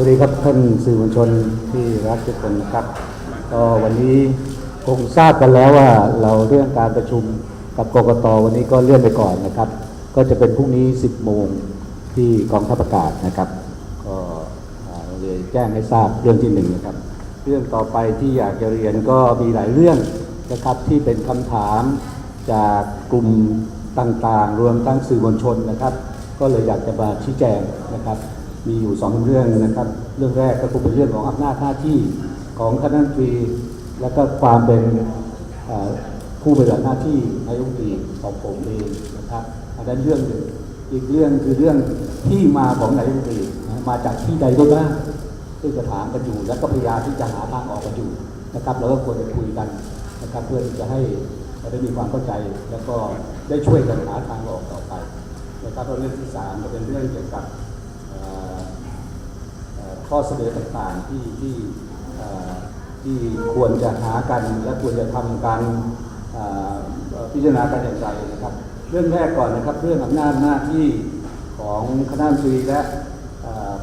วัสดีครับท่านสื่อมวลชนที่รักทุกคนนะครับก็วันนี้คงทราบกันแล้วว่าเราเรื่องการประชุมกับกกตวันนี้ก็เลื่อนไปก่อนนะครับ ก็จะเป็นพรุ่งนี้ 10 โมงที่กองทัพอากาศนะครับก็เลยแจ้งให้ทราบเรื่องที่หนึ่งนะครับ เรื่องต่อไปที่อยากจะเรียนก็มีหลายเรื่องนะครับที่เป็นคำถามจากกลุ่มต่างๆ รวมทั้งสื่อมวลชนนะครับ ก็เลยอยากจะมาชี้แจงนะครับ มีอยู่สองเรื่องนะครับ เรื่องแรกก็คงเป็นเรื่องของอำนาจหน้าที่ของคณะรัฐมนตรี และก็ความเป็นผู้ปฏิบัติหน้าที่นายกตีของผมเองนะครับอันนั้นเรื่องหนึ่งอีกเรื่องคือเรื่องที่มาของนายกตีมาจากที่ใดได้บ้างซึ่งจะถามกันอยู่แล้วก็พยายามที่จะหาทางออกกันอยู่นะครับแล้วก็ควรจะคุยกันนะครับเพื่อที่จะให้ได้มีความเข้าใจแล้วก็ได้ช่วยกันหาทางออกต่อไปนะครับเรื่องที่สามก็เป็นเรื่องเกี่ยวกับ ข้อเสนอต่างๆที่ที่ที่ควรจะหากันและควรจะทำการพิจารณากันอย่างไรนะครับ เรื่องแรกก่อนนะครับเรื่องอำนาจหน้าที่ของคณะมนตรีและ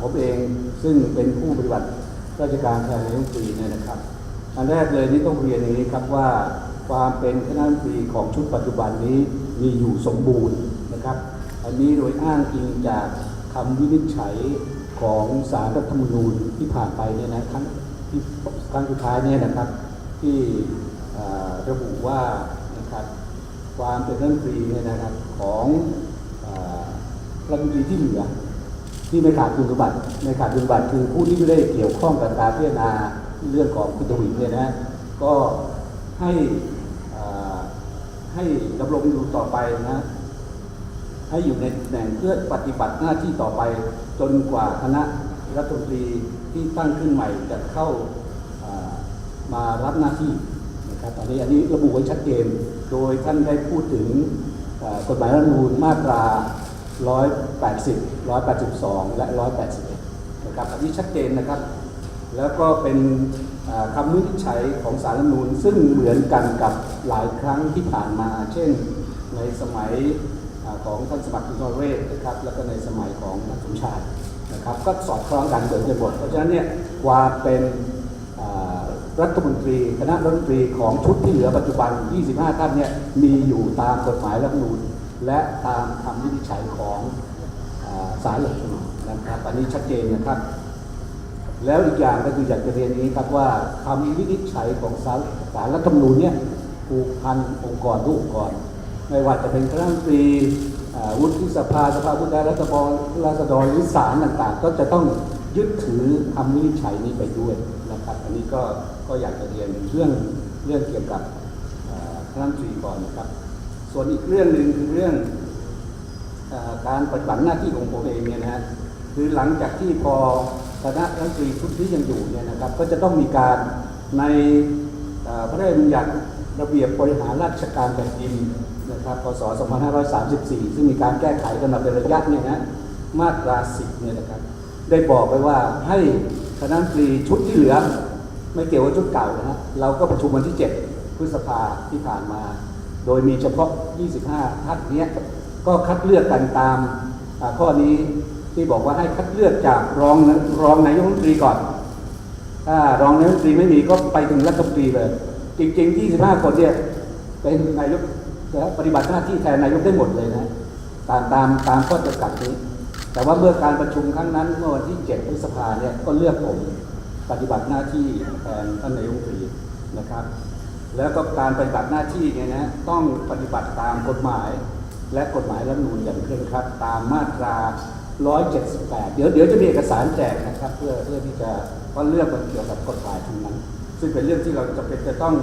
ผมเองซึ่งเป็นผู้ปฏิบัติราชการแทนนายกรีเนี่ยนะครับอันแรกเลยนี่ต้องเรียนอย่างนี้ครับว่าความเป็นคณะรัฐมนตรีของชุดปัจจุบันนี้มีอยู่สมบูรณ์นะครับ อันนี้โดยอ้างอิงจากคำวินิจฉัย ของสารรัฐธรรมนูญที่ผ่านไปเนี่ยนะครั้งที่ครั้งสุดท้ายเนี่ยนะครับ ที่ระบุว่านะครับความเป็นรัฐมนตรีเนี่ยนะครับของรัฐมนตรีที่เหลือที่ไม่ขาดคุณสมบัติไม่ขาดคุณสมบัติคือผู้ที่ไม่ได้เกี่ยวข้องกับการพิจารณาเรื่องของคุณทวินเนี่ยนะก็ให้ให้ดำรงอยู่ต่อไปนะ ให้อยู่ในตำแหน่งเพื่อปฏิบัติหน้าที่ต่อไป จนกว่าคณะรัฐมนตรีที่ตั้งขึ้นใหม่จะเข้ามารับหน้าที่นะครับตอนนี้อันนี้ระบุไว้ชัดเจนโดยท่านได้พูดถึงกฎหมายรัฐธรรมนูญมาตรา 180 182 และ 181 นะครับอันนี้ชัดเจนนะครับ แล้วก็เป็นคำวินิจฉัยของสารรัฐมนูญซึ่งเหมือนกันกับหลายครั้งที่ผ่านมา เช่นในสมัย ของท่านสมัครคุณทรเวศนะครับแล้วก็ในสมัยของท่านสมชายนะครับก็สอดคล้องกันเหมือนกันหมดเพราะฉะนั้นเนี่ยความเป็นรัฐมนตรีคณะรัฐมนตรีของชุดที่เหลือปัจจุบัน 25 ท่านเนี่ยมีอยู่ตามกฎหมายรัฐธรรมนูญและตามคำวินิจฉัยของอ่อศาลรัฐมนูญนะครับอันนี้ชัดเจนนะครับ แล้วอีกอย่างก็คืออยากจะเรียนองนี้ครับว่าคำวินิจฉัยของศาลศาลรัฐธรรมนูญเนี่ยผูกพันองค์กรทุกองค์กร ไม่ว่าจะเป็นคณะรัฐมนตรีวุฒิสภาสภาผู้แทนรัฐบาลราษฎรหรือศาลต่างๆ ก็จะต้องยึดถือคำวินิจฉัยนี้ไปด้วยนะครับอันนี้ก็ก็อยากจะเรียนเรื่องเรื่องเกี่ยวกับคณะรัฐมนตรีก่อนนะครับ ส่วนอีกเรื่องหนึ่งคือเรื่องอการปฏิบัติหน้าที่ของผมเองเนี่ยนะฮะคือหลังจากที่พอคณะรัฐมนตรีชุดนี้ยังอยู่เนี่ยนะครับ ก็จะต้องมีการในพระราชบัญญัติระเบียบบริหารราชการแผ่นดิน นะครับพศ 2534 ซึ่งมีการแก้ไขกันมาเป็นระยะเนี่ยนะมาตรา 10 เนี่ยนะครับ ได้บอกไว้ว่าให้คณะรัฐมนตรีชุดที่เหลือ ไม่เกี่ยวกับชุดเก่านะฮะเราก็ประชุมวันที่ 7 พฤษภาที่ผ่านมา โดยมีเฉพาะ 25 ท่านเนี้ยก็คัดเลือกกันตามข้อนี้ที่บอกว่าให้คัดเลือกจากรองรองนายกรัฐมนตรีก่อน ถ้ารองนายกรัฐมนตรีไม่มีก็ไปถึงรัฐมนตรีเลย จริงๆ 25 คนเนี่ยเป็นนายก และปฏิบัติหน้าที่แทนนายกได้หมดเลยนะตามตามตามข้อจำกัดนี้ แต่ว่าเมื่อการประชุมครั้งนั้นเมื่อวันที่ 7 พฤษภาเนี่ยก็เลือกผมปฏิบัติหน้าที่แทนท่านนายกรีนะครับ แล้วก็การปฏิบัติหน้าที่เนี่ยนะต้องปฏิบัติตามกฎหมาย และกฎหมายรัฐมนูญอย่างเคร่งครัดตามมาตรา 178 เดี๋ยวเดี๋ยวจะมีเอกสารแจกนะครับ เพื่อเพื่อที่จะว่าเรื่องมันเกี่ยวกับกฎหมายทั้งนั้น ซึ่งเป็นเรื่องที่เราจะเป็นจะต้อง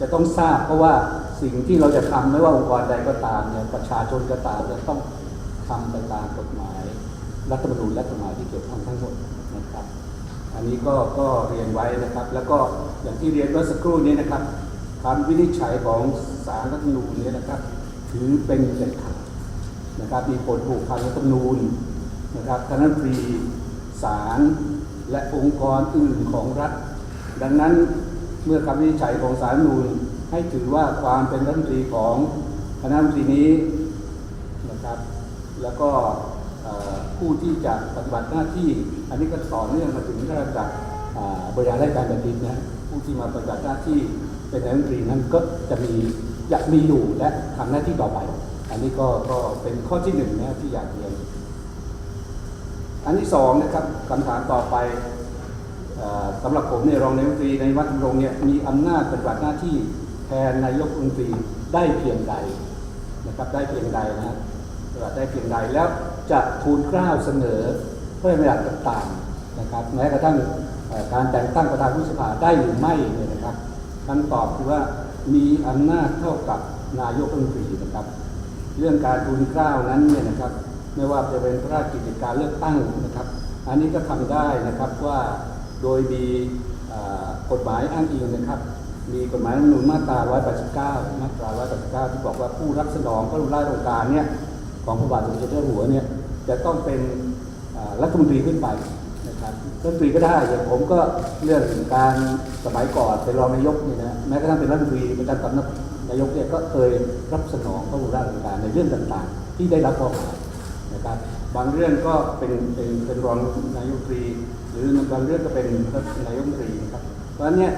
จะต้องทราบเพราะว่า สิ่งที่เราจะทำไม่ว่าองค์กรใดก็ตามเนี่ยประชาชนก็ตามจะต้องทำไปตามกฎหมาย รัฐธรรมนูญและกฎหมายที่เกี่ยวข้องทั้งหมดนะครับ อันนี้ก็ก็เรียนไว้นะครับ แล้วก็อย่างที่เรียนเมื่อสักครู่นี้นะครับคำวินิจฉัยของศาลรัฐธรรมนูญเนี่ยนะครับถือเป็นเด็ดขาดนะครับมีผลผูกพันรัฐธรรมนูญนะครับคณะรันตรีศาลและองค์กรอื่นของรัฐ ดังนั้นเมื่อคำวินิจฉัยของศาลรัฐธรรมนูญ ให้ถือว่าความเป็นรัฐมนตรีของคณะรัฐมนตรีนี้นะครับ แล้วก็ผู้ที่จะปฏิบัติหน้าที่ อันนี้ก็ต่อเนื่องมาถึงระดับบริหารราชการแผ่นดินนะผู้ที่มาปฏิบัติหน้าที่เป็นรัฐมนตรีนั้นก็จะมีอยากมีอยู่และทำหน้าที่ต่อไป อันนี้ก็ก็เป็นข้อที่หนึ่งนะที่อยากเรียน อันที่สองนะครับคำถามต่อไปสำหรับผมเนี่ยรองนายกรัฐมนตรีในวัดรงเนี่ยมีอำนาจปฏิบัติหน้าที่ แทนนายกรัฐมนตรีได้เพียงใดนะครับได้เพียงใดนะฮะปฏิบัติได้เพียงใดแล้วจะทูลกล้าวเสนอพระราชบัญญัติต่างๆนะครับแม้กระทั่งการแต่งตั้งประธานวุฒิสภาได้หรือไม่เนี่ยนะครับคำตอบคือว่ามีอำนาจเท่ากับนายกรัฐมนตรีนะครับ เรื่องการทูลกล้าวนั้นเนี่ยนะครับ ไม่ว่าจะเป็นพระราชกิจการเลือกตั้งนะครับ อันนี้ก็ทำได้นะครับว่าโดยมีกฎหมายอ้างอิงนะครับ มีกฎหมายรัฐธรรมนูญมาตรา 189 มาตรา 189 ที่บอกว่าผู้รับสนองพระราชโองการเนี่ยของพระบาทสมเด็จเจ้าหัวเนี่ยจะต้องเป็นรัฐมนตรีขึ้นไปนะครับรัฐมนตรีก็ได้อย่างผมก็เรื่องการสมัยก่อนเป็นรองนายกเนี่ยนะแม้กระทั่งเป็นรัฐมนตรีประจำตำแหน่งนายกเนี่ยก็เคยรับสนองพระราชโองการในเรื่องต่างๆ ที่ได้รับมอบหมายนะครับบางเรื่องก็เป็นเป็นเป็นรองนายกตรี หรือบางเรื่องก็เป็นนายกตรีนะครับเพราะฉะนั้นเนี่ย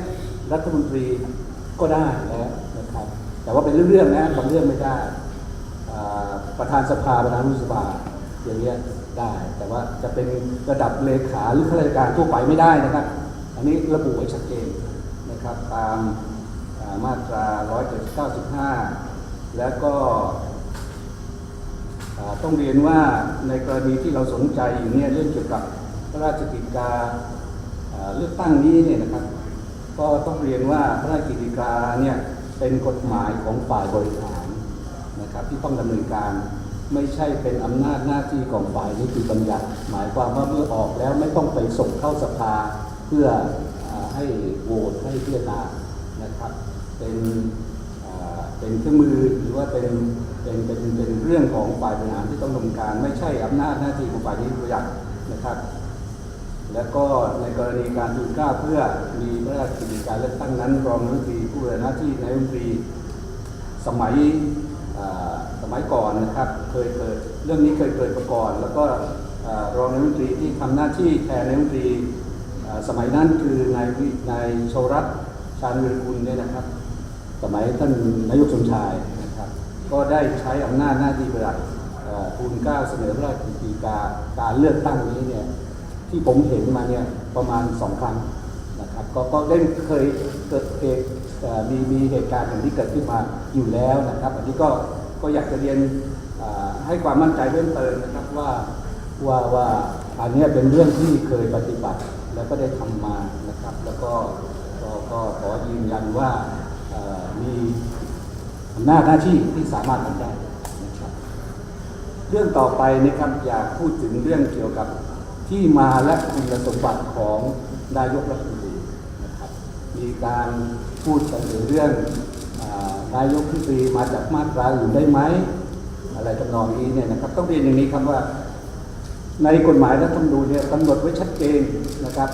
รัฐมนตรีก็ได้แล้วนะครับ แต่ว่าเป็นเรื่องๆนะบางเรื่องไม่ได้ ประธานสภาประธานวุฒิสภาอย่างเงี้ยได้ แต่ว่าจะเป็นระดับเลขาหรือข้าราชการทั่วไปไม่ได้นะครับ อันนี้ระบุไว้ชัดเจนนะครับตามมาตรา 195 แล้วก็อ่าต้องเรียนว่าในกรณีที่เราสนใจอยู่เนี่ยเรื่องเกี่ยวกับพระราชกิจการอ่าเลือกตั้งนี้เนี่ยนะครับ ก็ต้องเรียนว่าพระราชกิจการเนี่ยเป็นกฎหมายของฝ่ายบริหารนะครับที่ต้องดำเนินการไม่ใช่เป็นอำนาจหน้าที่ของฝ่ายนิติบัญญัติ หมายความว่าเมื่อออกแล้วไม่ต้องไปส่งเข้าสภาเพื่ออให้โหวตให้พิจารณานะครับเป็นเป็นเครื่องมือหรือว่าเป็นเป็นเป็นเป็นเรื่องของฝ่ายบริหารที่ต้องดำเนินการ ไม่ใช่อำนาจหน้าที่ของฝ่ายนิติบัญญัตินะครับ แล้วก็ในกรณีการทูลเกล้าเพื่อมีพระราชกิจการเลือกตั้งนั้นรองนายกรัฐมนตรีผู้บริหารหน้าที่นายกรัฐมนตรีสมัยสมัยก่อนนะครับเคยเกิดเรื่องนี้เคยเกิดมาก่อน แล้วก็รองนายกรัฐมนตรีที่ทำหน้าที่แทนนายกรัฐมนตรีสมัยนั้นคือนายนายชวรัตชาญวิรกุลเนี่ยนะครับ สมัยท่านนายกสมชายนะครับ ก็ได้ใช้อำนาจหน้าที่ปฏิบัติเอ่อทูลเกล้าเสนอพระราชกิจการการเลือกตั้งนี้เนี่ย ที่ผมเห็นมาเนี่ยประมาณสองครั้งนะครับก็ก็ได้เคยเกิดเหตุมีมีเหตุการณ์อย่างนี้เกิดขึ้นมาอยู่แล้วนะครับ อันนี้ก็ก็อยากจะเรียนให้ความมั่นใจเพิ่มเติมนะครับว่าว่าว่าอันนี้เป็นเรื่องที่เคยปฏิบัติแล้วก็ได้ทำมานะครับ แล้วก็ก็ขอยืนยันว่ามีอำนาจหน้าที่ที่สามารถทำได้นะครับเรื่องต่อไปนะครับอยากพูดถึงเรื่องเกี่ยวกับ ที่มาและคุณสมบัติของนายกรัฐมนตรีนะครับมีการพูดกันถึงเรื่องอนายกรัฐมนตรีมาจากมาตราอื่นได้ไหมอะไรทำนองนี้เนี่ยนะครับต้องเรียนอย่างนี้ครับว่า ในกฎหมายรัฐธรรมนูญเนี่ยกำหนดไว้ชัดเจนนะครับ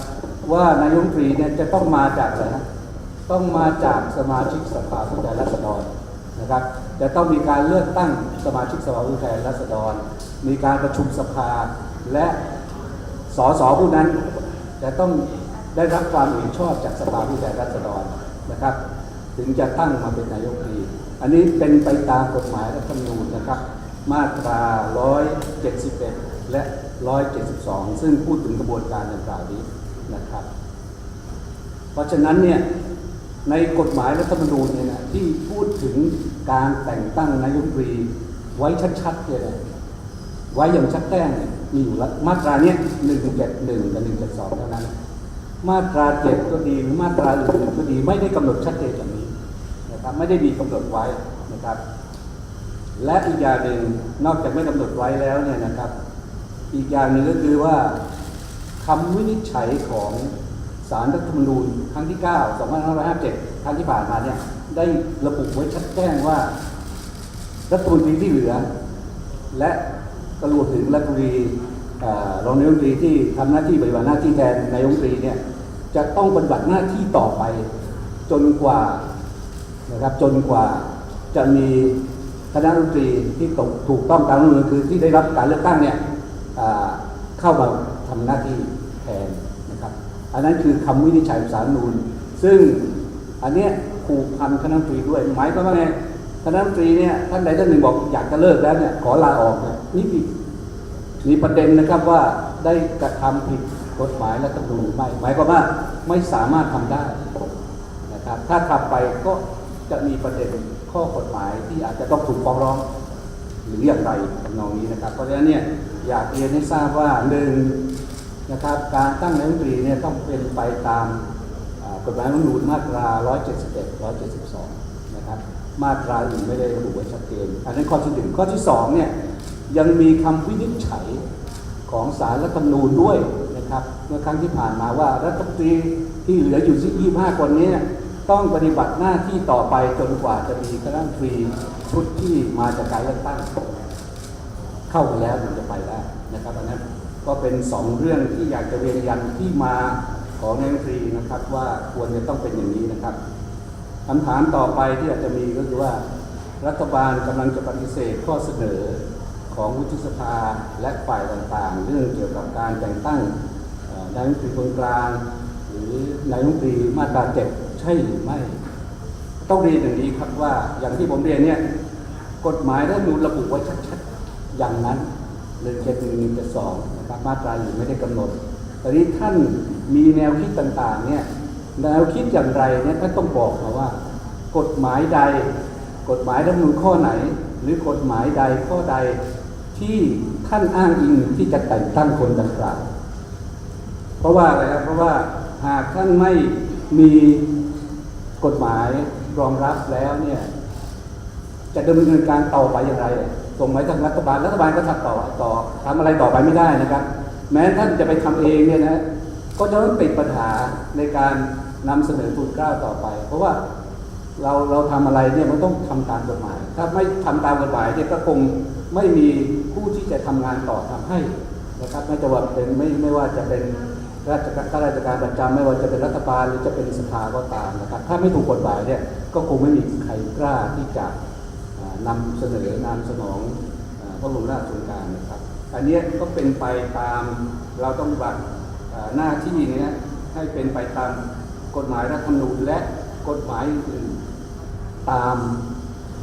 ว่านายกรัฐมนตรีเนี่ยจะต้องมาจากอะไรฮะต้องมาจากสมาชิกสภาผู้แทนราษฎรนะครับจะต้องมีการเลือกตั้งสมาชิกสภาผู้แทนราษฎร มีการประชุมสภาและ สสผู้นั้นจะต้องได้รับความเห็นชอบจากสภาผู้แทนราษฎรนะครับ ถึงจะตั้งมาเป็นนายกรัฐมนตรีอันนี้เป็นไปตามกฎหมายรัฐธรรมนูญนะครับ มาตรา 171 และ 172 ซึ่งพูดถึงกระบวนการดังกล่าวนี้นะครับ เพราะฉะนั้นเนี่ยในกฎหมายรัฐธรรมนูญเนี่ยนะที่พูดถึงการแต่งตั้งนายกรีไว้ชัดๆเลยนะไว้อย่างชัดแจ้งเนี่ย มีอยู่แล้วมาตราเนี้ย171กับ172เจ็ดสองเท่านั้น มาตราเจ็ดก็ดีหรือมาตราอื่นก็ดีไม่ได้กำหนดชัดเจนอย่างนี้นะครับไม่ได้มีกำหนดไว้นะครับ และอีกอย่างหนึ่งนอกจากไม่กำหนดไว้แล้วเนี่ยนะครับ อีกอย่างหนึ่งก็คือว่าคำวินิจฉัยของสารรัฐธรรมนูญครั้งที่ 9 2557 ครั้งที่ผ่านมาเนี่ยได้ระบุไว้ชัดแจ้งว่า รัฐมนตรีที่เหลือ และ ก็รวมถึงรัฐมนตรีเรองนายกรัฐมนตรีที่ทำหน้าที่ปฏิบัติหน้าที่แทนนายกรัฐมนตรีเนี่ยจะต้องปฏิบัติหน้าที่ต่อไปจนกว่านะครับจนกว่าจะมีคณะรัฐมนตรีที่ตถูกต้องตามรัฐมนูญคือที่ได้รับการเลือกตั้งเนี่ยเข้ามาทำหน้าที่แทนนะครับ อันนั้นคือคำวินิจฉัยของสารนูญซึ่งอันเนี้ยผูกพันคณะรัฐมนตรีด้วยหมายความว่าไง คณะรัฐมนตรีเนี่ยท่านใดท่านหนึ่งบอกอยากจะเลิกแล้วเนี่ยขอลาออกเนี่ยนี่ผิดมีประเด็นนะครับว่าได้กระทำผิดกฎหมายและรัฐธรรมนูญหรือไม่หมายความว่าไม่สามารถทำได้นะครับถ้าทำไปก็จะมีประเด็นข้อกฎหมายที่อาจจะต้องถูกฟ้องร้องหรืออย่างไรทำนองนี้นะครับ เพราะฉะนั้นเนี่ยอยากเรียนให้ทราบว่าหนึ่งนะครับการตั้งนายกรัฐมนตรีเนี่ยต้องเป็นไปตามกฎหมายรัฐมนูญมาตรา 171 172 นะครับ มาตราอื่นไม่ได้ระบุไว้ชัดเจน อันนั้นข้อที่หนึ่งข้อที่สองเนี่ยยังมีคำวินิจฉัยของสารรัฐธรรมนูญด้วยนะครับ เมื่อครั้งที่ผ่านมาว่ารัฐมนตรีที่เหลืออยู่ที่ 25 คนนี้ต้องปฏิบัติหน้าที่ต่อไปจนกว่าจะมีคณะรัฐมนตรีชุดที่มาจากการเลือกตั้งเข้าไปแล้วถึงจะไปได้นะครับอันนั้นก็เป็นสองเรื่องที่อยากจะเรียนยันที่มาของนายกรัฐมนตรีนะครับว่าควรจะต้องเป็นอย่างนี้นะครับ คำถามต่อไปที่อาจจะมีก็คือว่า รัฐบาลกำลังจะปฏิเสธข้อเสนอของวุฒิสภาและฝ่ายต่างๆ เรื่องเกี่ยวกับการแต่งตั้งนายกรัฐมนตรีคนกลาง หรือนายกรัฐมนตรีมาตราเจ็ดใช่หรือไม่ ต้องเรียนอย่างนี้ครับว่าอย่างที่ผมเรียนเนี่ยกฎหมายรัฐมนูญระบุไว้ชัดๆ อย่างนั้นหนึ่งเจ็ดหนึ่งหนึ่งเจ็ดสองนะครับมาตราอยู่ไม่ได้กำหนดแตอนนี้ท่านมีแนวคิดต่างๆเนี่ย แนวคิดอย่างไรเนี่ยท่านต้องบอกมาว่า กฎหมายใด กฎหมายรัฐมนูญข้อไหน หรือกฎหมายใดข้อใดที่ท่านอ้างอิงที่จะแต่งตั้งคนดังกล่าวเพราะว่าอะไรครับเพราะว่าหากท่านไม่มีกฎหมายรองรับแล้วเนี่ยจะดำเนินการต่อไปอย่างไรส่งไปทางรัฐบาลรัฐบาลก็ทำต่อต่อทำอะไรต่อไปไม่ได้นะครับ แม้ท่านจะไปทำเองเนี่ยนะก็จะต้องติดปัญหาในการ นำเสนอทูลเกล้าต่อไป เพราะว่าเราเราทำอะไรเนี่ยมันต้องทำตามกฎหมาย ถ้าไม่ทำตามกฎหมายเนี่ยก็คงไม่มีผู้ที่จะทำงานต่อทำให้นะครับไม่จะว่าเป็นไม่ไม่ว่าจะเป็นราชการข้าราชการประจำไม่ว่าจะเป็นรัฐบาลหรือจะเป็นสภาก็ตามนะครับ ถ้าไม่ถูกกฎหมายเนี่ยก็คงไม่มีใครกล้าที่จะอ่านำเสนอนำสนองพระบรมราชโองการนะครับ อันเนี้ยก็เป็นไปตามเราต้องบัติอ่าหน้าที่นี้ให้เป็นไปตาม กฎหมายรัฐธรรมนูญและกฎหมายอื่นตาม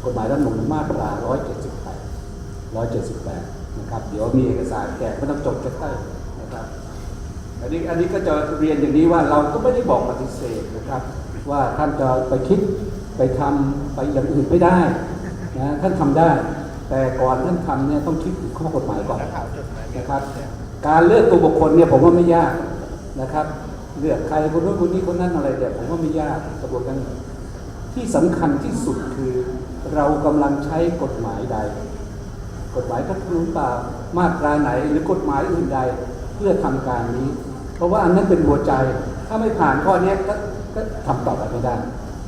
กฎหมายรัฐธรรมนูญมาตรา 178 178 นะครับ เดี๋ยวมีเอกสารแจกไม่ต้องจดก็ได้นะครับอันนี้อันนี้ก็จะเรียนอย่างนี้ว่าเราก็ไม่ได้บอกปฏิเสธนะครับ ว่าท่านจะไปคิดไปทำไปอย่างอื่นไม่ได้นะท่านทำได้ แต่ก่อนท่านทำเนี่ยต้องคิดถึงข้อกฎหมายก่อนนะครับ การเลือกตัวบุคคลเนี่ยผมว่าไม่ยากนะครับ เลือกใครคนนู้นคนนี้คนนั้นอะไรเนี่ยผมว่าไม่ยากกระบวนการที่สำคัญที่สุดคือเรากำลังใช้กฎหมายใด กฎหมายรัฐธรรมนูญเปล่ามาตราไหนหรือกฎหมายอื่นใดเพื่อทำการนี้ เพราะว่าอันนั้นเป็นหัวใจ ถ้าไม่ผ่านข้อนี้ก็ก็ทำต่อไปไม่ได้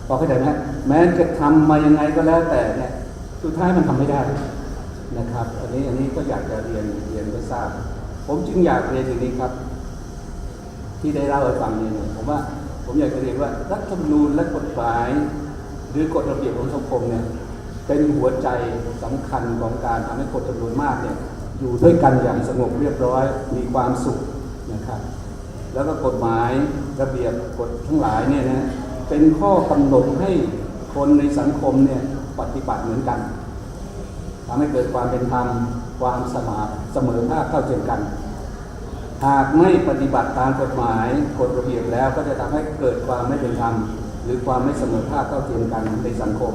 พอเข้าใจไหมแม้จะทำมายังไงก็แล้วแต่เนี่ยสุดท้ายมันทำไม่ได้นะครับ อันนี้อันนี้ก็อยากจะเรียนเรียนให้ทราบ ผมจึงอยากเรียนอย่างนี้ครับ ที่ได้เล่าให้ฟังเนี่ยผมว่าผมอยากจะเรียนว่ารัฐธรรมนูญและกฎหมาย หรือกฎระเบียบของสังคมเนี่ยเป็นหัวใจสำคัญของการทำให้คนจำนวนมากเนี่ยอยู่ด้วยกันอย่างสงบเรียบร้อยมีความสุขนะครับ แล้วก็กฎหมายระเบียบกฎทั้งหลายเนี่ยนะเป็นข้อกำหนดให้คนในสังคมเนี่ยปฏิบัติเหมือนกันทำให้เกิดความเป็นธรรมความสมาเสมอภาคเข้าเทียมกัน หากไม่ปฏิบัติตามกฎหมายกฎระเบียบแล้วก็จะทำให้เกิดความไม่เป็นธรรมหรือความไม่เสมอภาคเท่าเทียมกันในสังคม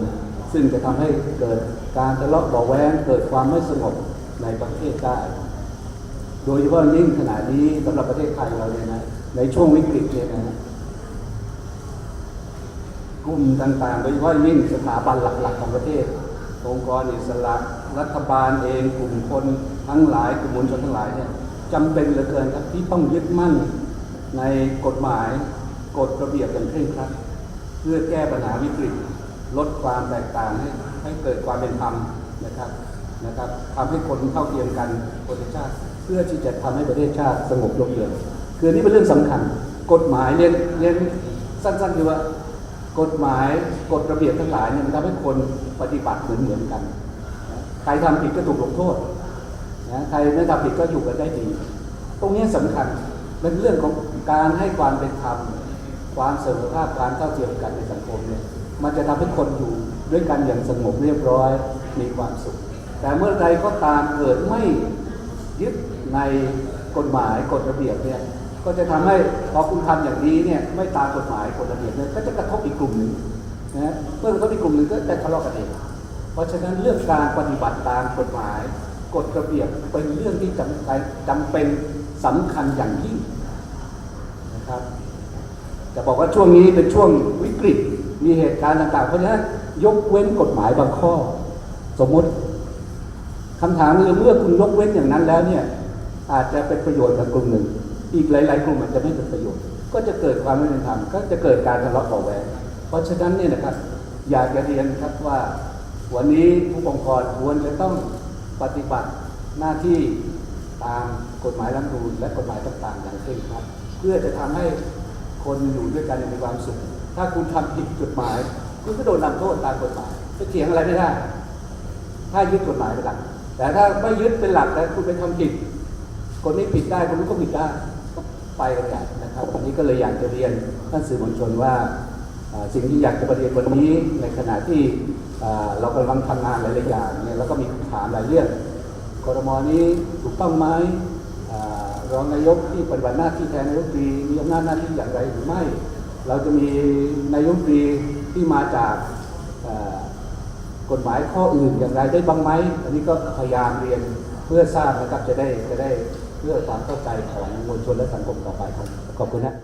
ซึ่งจะทำให้เกิดการทะเลาะเบาแวงเกิดความไม่สงบในประเทศได้ โดยเฉพาะยิ่งขณะนี้สำหรับประเทศไทยเราเนี่ยนะในช่วงวิกฤตเนี่ยนะกลุ่มต่างๆ โดยเฉพาะยิ่งสถาบันหลักๆของประเทศ องค์กรอิสระรัฐบาลเองกลุ่มคนทั้งหลายกลุ่มมวลชนทั้งหลายเนี่ย จำเป็นเหลือเกินครับที่ต้องยึดมั่นในกฎหมายกฎระเบียบอย่างเคร่งครัด เพื่อแก้ปัญหาวิกฤต ลดความแตกต่างให้ให้เกิดความเป็นธรรมนะครับนะครับทำให้คนเท่าเทียมกันประเทศชาติ เพื่อที่จะทำให้ประเทศชาติสงบร่มเย็นคือนี่เป็นเรื่องสำคัญ กฎหมายเรียนเรียนสั้นๆคือว่ากฎหมายกฎระเบียบทั้งหลายเนี่ยมันทำให้คนปฏิบัติเหมือนเหมือนๆกัน ใครทำผิดก็ถูกลงโทษ นะใครไม่ทำผิดก็อยู่กันได้ดี ตรงนี้สำคัญเป็นเรื่องของการให้ความเป็นธรรมความเสมอภาคความเท่าเทียมกันในสังคมเนี่ยมันจะทำให้คนอยู่ด้วยกันอย่างสงบเรียบร้อยมีความสุข แต่เมื่อใดก็ตามเกิดไม่ยึดในกฎหมายกฎระเบียบเนี่ยก็จะทำให้พอคุณทำอย่างนี้เนี่ยไม่ตามกฎหมายกฎระเบียบเนี่ยก็จะกระทบอีกกลุ่มหนึ่งนะเมื่อกระทบอีกกลุ่มหนึ่งก็จะทะเลาะกันเองเพราะฉะนั้นเรื่องการปฏิบัติตามกฎหมาย กฎระเบียบเป็นเรื่องที่จำเป็นจำเป็นสำคัญอย่างยิ่งนะครับจะบอกว่าช่วงนี้เป็นช่วงวิกฤตมีเหตุการณ์ต่างๆ เพราะฉะนั้นยกเว้นกฎหมายบางข้อ สมมติคำถามคือเมื่อคุณยกเว้นอย่างนั้นแล้วเนี่ยอาจจะเป็นประโยชน์กับกลุ่มหนึ่ง อีกหลาย ๆ กลุ่มอาจจะไม่เป็นประโยชน์ ก็จะเกิดความไม่เป็นธรรมก็จะเกิดการทะเลาะเบาะแวงเพราะฉะนั้นเนี่ยนะครับอยากจะเรียนครับว่า วันนี้ผู้ปกครองควรจะต้อง ปฏิบัติหน้าที่ตามกฎหมายรัฐธรรมนูญและกฎหมายต่างๆอย่างเคร่งครัดเพื่อจะทำให้คนอยู่ด้วยกันมีความสุข ถ้าคุณทำผิดกฎหมาย คุณก็โดนนำโทษตามกฎหมายจะเถียงอะไรไม่ได้ ถ้ายึดกฎหมายเป็นหลัก แต่ถ้าไม่ยึดเป็นหลักแล้วคุณไปทำผิด คนนี้ผิดได้คนนู้ก็ผิดได้ ก็ไปกันใหญ่นะครับวันนี้ก็เลยอยากจะเรียนท่านสื่อมวลชนว่า สิ่งที่อยากจะประเรียนวันนี้ในขณะที่เรากำลังทำงานหลายๆอย่างเนี่ยแล้วก็มีคำถามหลายเรื่องกรมนี้ถูกต้องไหมรองนายกที่ปฏิบัติหน้าที่แทนนายกรัฐมนตรีมีอำนาจหน้าที่อย่างไรหรือไม่ เราจะมีนายกตรีที่มาจากกฎหมายข้ออื่นอย่างไรได้บ้างไหมอันนี้ก็พยายามเรียนเพื่อทราบนะครับจะได้จะได้เพื่อความเข้าใจของมวลชนและสังคมต่อไปครับขอบคุณนะ